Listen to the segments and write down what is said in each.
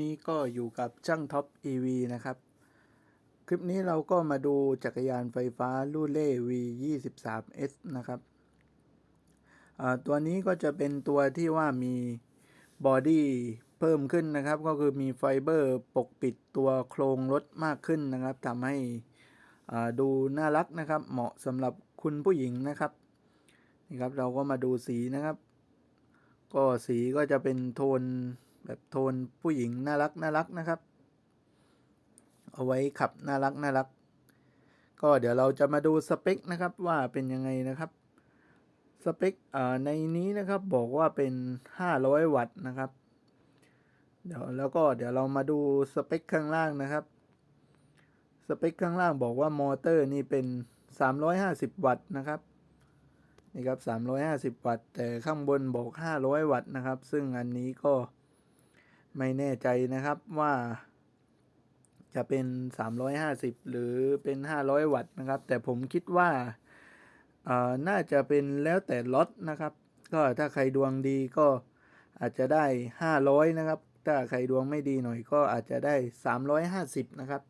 นี้ก็อยู่กับช่างท็อป EV นะครับ คลิปนี้เราก็มาดูจักรยานไฟฟ้าลู่เล่ V23S นะครับตัวนี้ก็จะเป็นตัวที่ว่ามีบอดี้เพิ่มขึ้นนะครับ ก็คือมีไฟเบอร์ปกปิดตัวโครงรถมากขึ้นนะครับทำให้ดูน่ารักนะครับ เหมาะสำหรับคุณผู้หญิงนะครับนี่ครับเราก็มาดูสีนะครับ ก็สีก็จะเป็นโทน แบบโทนผู้หญิงน่ารักน่ารักนะครับ เอาไว้ขับน่ารักน่ารัก ก็เดี๋ยวเราจะมาดูสเปคนะครับว่าเป็นยังไงนะครับ สเปคในนี้นะครับบอกว่าเป็น 500 วัตต์นะครับ เดี๋ยวแล้วก็เดี๋ยวเรามาดูสเปคข้างล่างนะครับ สเปคข้างล่างบอกว่ามอเตอร์นี่เป็น 350 วัตต์นะครับนี่ครับ 350 วัตต์ แต่ข้างบนบอก 500 วัตต์นะครับ ซึ่งอันนี้ก็ ไม่แน่ใจนะครับว่าจะเป็น 350 หรือเป็น 500 วัตต์นะครับ แต่ผมคิดว่าอ่อน่าจะเป็นแล้วแต่ล็อตนะครับ ก็ถ้าใครดวงดีก็อาจจะได้ 500 นะครับ ถ้าใครดวงไม่ดีหน่อยก็อาจจะได้ 350 นะครับ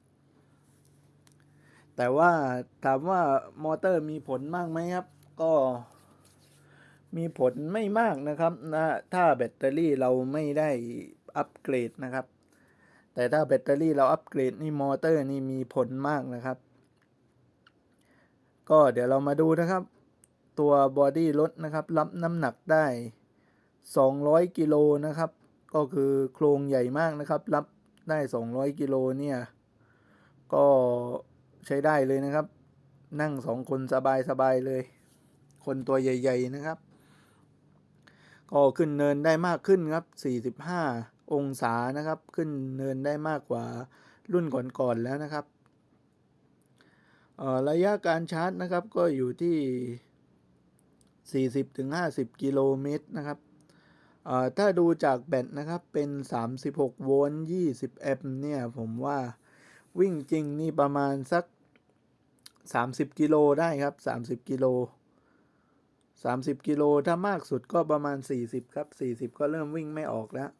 แต่ว่าถามว่ามอเตอร์มีผลมากไหมครับ ก็มีผลไม่มากนะครับนะถ้าแบตเตอรี่เราไม่ได้ อัปเกรดนะครับ แต่ถ้าแบตเตอรี่เราอัปเกรดนี่มอเตอร์นี่มีผลมากนะครับ ก็เดี๋ยวเรามาดูนะครับ ตัวบอดี้รถนะครับ รับน้ำหนักได้ 200 กิโลนะครับ ก็คือโครงใหญ่มากนะครับ รับได้ 200 กิโลเนี่ย ก็ใช้ได้เลยนะครับ นั่งสองคนสบายๆเลย คนตัวใหญ่ ๆ นะครับ ก็ขึ้นเนินได้มากขึ้นครับ 45 องศานะครับ ขึ้นเนินได้มากกว่ารุ่นก่อนๆแล้วนะครับระยะการชาร์จนะครับก็อยู่ที่ 40-50 กิโลเมตรนะครับถ้าดูจากแบตนะครับเป็น 36 โวลต์ 20 แอมป์เนี่ย ผมว่าวิ่งจริงนี่ประมาณสัก 30 กิโลได้ครับ 30 กิโล 30 กิโลถ้ามากสุดก็ประมาณ 40 ครับ 40 ก็เริ่มวิ่งไม่ออกแล้ว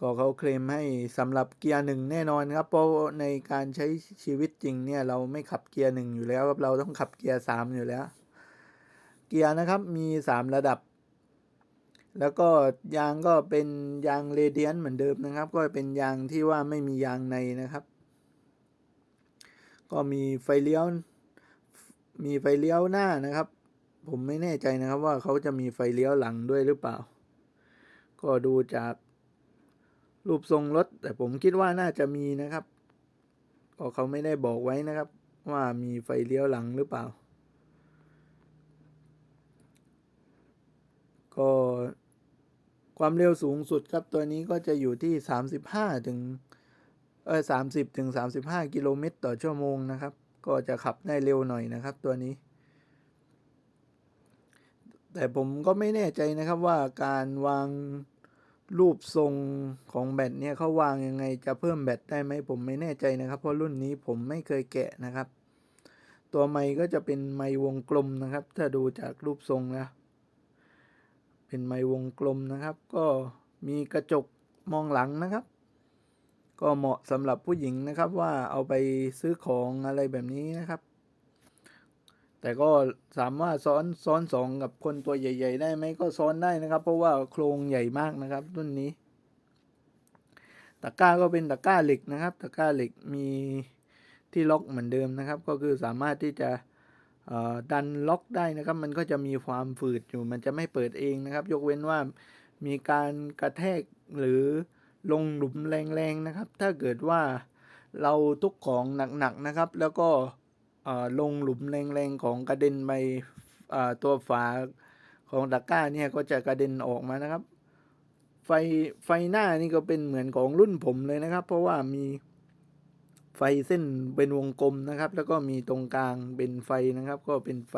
ก็เขาเคลมให้สำหรับเกียร์หนึ่งแน่นอนครับ เพราะในการใช้ชีวิตจริงเนี่ยเราไม่ขับเกียร์หนึ่งอยู่แล้วครับเราต้องขับเกียร์สามอยู่แล้ว เกียร์นะครับมี3ระดับ แล้วก็ยางก็เป็นยางเรเดียนเหมือนเดิมนะครับ ก็เป็นยางที่ว่าไม่มียางในนะครับ ก็มีไฟเลี้ยว มีไฟเลี้ยวหน้านะครับ ผมไม่แน่ใจนะครับว่าเขาจะมีไฟเลี้ยวหลังด้วยหรือเปล่า ก็ดูจาก รูปทรงรถ แต่ผมคิดว่าน่าจะมีนะครับ ก็เขาไม่ได้บอกไว้นะครับ ว่ามีไฟเลี้ยวหลังหรือเปล่า ก็ความเร็วสูงสุดครับตัวนี้ก็จะอยู่ที่ 35 ถึงเออ30ถึง35กิโลเมตรต่อชั่วโมงนะครับ ก็จะขับได้เร็วหน่อยนะครับ ตัวนี้ แต่ผมก็ไม่แน่ใจนะครับว่าการวาง รูปทรงของแบตเนี่ยเขาวางยังไงจะเพิ่มแบตได้ไหมผมไม่แน่ใจนะครับ เพราะรุ่นนี้ผมไม่เคยแกะนะครับ ตัวไม้ก็จะเป็นไม้วงกลมนะครับ ถ้าดูจากรูปทรงนะเป็นไม้วงกลมนะครับ ก็มีกระจกมองหลังนะครับ ก็เหมาะสำหรับผู้หญิงนะครับว่าเอาไปซื้อของอะไรแบบนี้นะครับ แต่ก็สามารถซ้อนซ้อนสองกับคนตัวใหญ่ ๆ ได้ไหมก็ซ้อนได้นะครับ เพราะว่าโครงใหญ่มากนะครับรุ่นนี้ตะกร้าก็เป็นตะกร้าเหล็กนะครับตะกร้าเหล็กมีที่ล็อกเหมือนเดิมนะครับ ก็คือสามารถที่จะดันล็อกได้นะครับ มันก็จะมีความฝืดอยู่ มันจะไม่เปิดเองนะครับ ยกเว้นว่ามีการกระแทกหรือลงหลุมแรงๆนะครับ ถ้าเกิดว่าเราทุกของหนักๆนะครับ แล้วก็ ลงหลุมแรงๆของกระเด็นไปตัวฝาของตะกร้าเนี่ยก็จะกระเด็นออกมานะครับ ไฟไฟหน้านี่ก็เป็นเหมือนของรุ่นผมเลยนะครับ เพราะว่ามีไฟเส้นเป็นวงกลมนะครับ แล้วก็มีตรงกลางเป็นไฟนะครับ ก็เป็นไฟ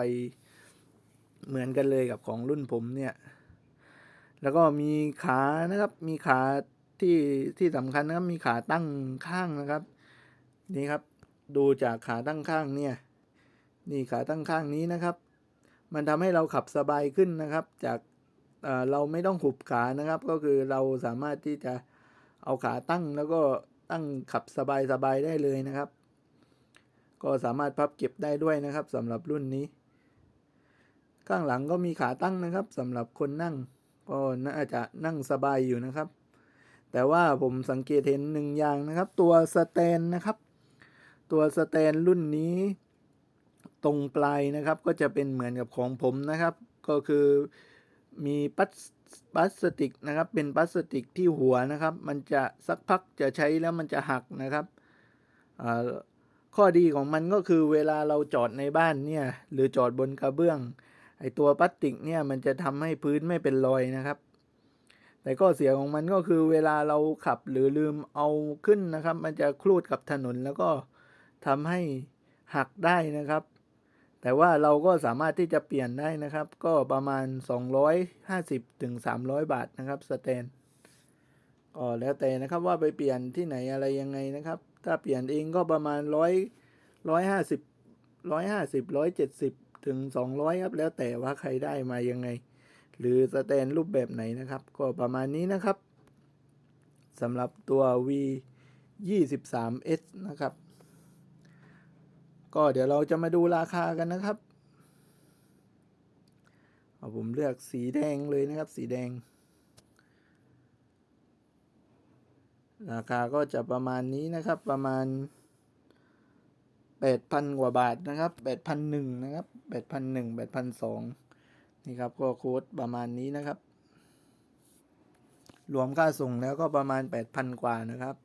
เหมือนกันเลยกับของรุ่นผมเนี่ย แล้วก็มีขานะครับ มีขาที่ที่สำคัญนะครับ มีขาตั้งข้างนะครับ นี่ครับ ดูจากขาตั้งข้างเนี่ย นี่ขาตั้งข้างนี้นะครับ มันทำให้เราขับสบายขึ้นนะครับ จากเราไม่ต้องขุบขานะครับ ก็คือเราสามารถที่จะเอาขาตั้งแล้วก็ตั้งขับสบายๆได้เลยนะครับ ก็สามารถพับเก็บได้ด้วยนะครับสำหรับรุ่นนี้ ข้างหลังก็มีขาตั้งนะครับสำหรับคนนั่ง ก็น่าจะนั่งสบายอยู่นะครับ แต่ว่าผมสังเกตเห็นหนึ่งอย่างนะครับ ตัวสแตนนะครับ ตัวสแตนรุ่นนี้ตรงปลายนะครับก็จะเป็นเหมือนกับของผมนะครับ ก็คือมีพลาสพลาสติกนะครับ เป็นพลาสติกที่หัวนะครับ มันจะสักพักจะใช้แล้วมันจะหักนะครับข้อดีของมันก็คือเวลาเราจอดในบ้านเนี่ยหรือจอดบนกระเบื้องไอตัวพลาสติกเนี่ยมันจะทำให้พื้นไม่เป็นรอยนะครับ แต่ข้อเสียของมันก็คือเวลาเราขับหรือลืมเอาขึ้นนะครับ มันจะคลูดกับถนนแล้วก็ ทำให้หักได้นะครับ แต่ว่าเราก็สามารถที่จะเปลี่ยนได้นะครับ ก็ประมาณ 250ถึง300 บาทนะครับสแตนก็แล้วแต่นะครับว่าไปเปลี่ยนที่ไหนอะไรยังไงนะครับ ถ้าเปลี่ยนเองก็ประมาณร้อยร้อยห้าสิบร้อยห้าสิบร้อยเจ็ดสิบถึงสองร้อยครับแล้วแต่ว่าใครได้มายังไง หรือสแตนรูปแบบไหนนะครับ ก็ประมาณนี้นะครับสำหรับตัว V 23 S นะครับ ก็เดี๋ยวเราจะมาดูราคากันนะครับเอาผมเลือกสีแดงเลยนะครับ สีแดง ราคาก็จะประมาณนี้นะครับประมาณแปดพันกว่าบาทนะครับแปดพันหนึ่งนะครับแปดพันหนึ่งแปดพันสองนี่ครับก็โค้ดประมาณนี้นะครับ รวมค่าส่งแล้วก็ประมาณแปดพันกว่านะครับ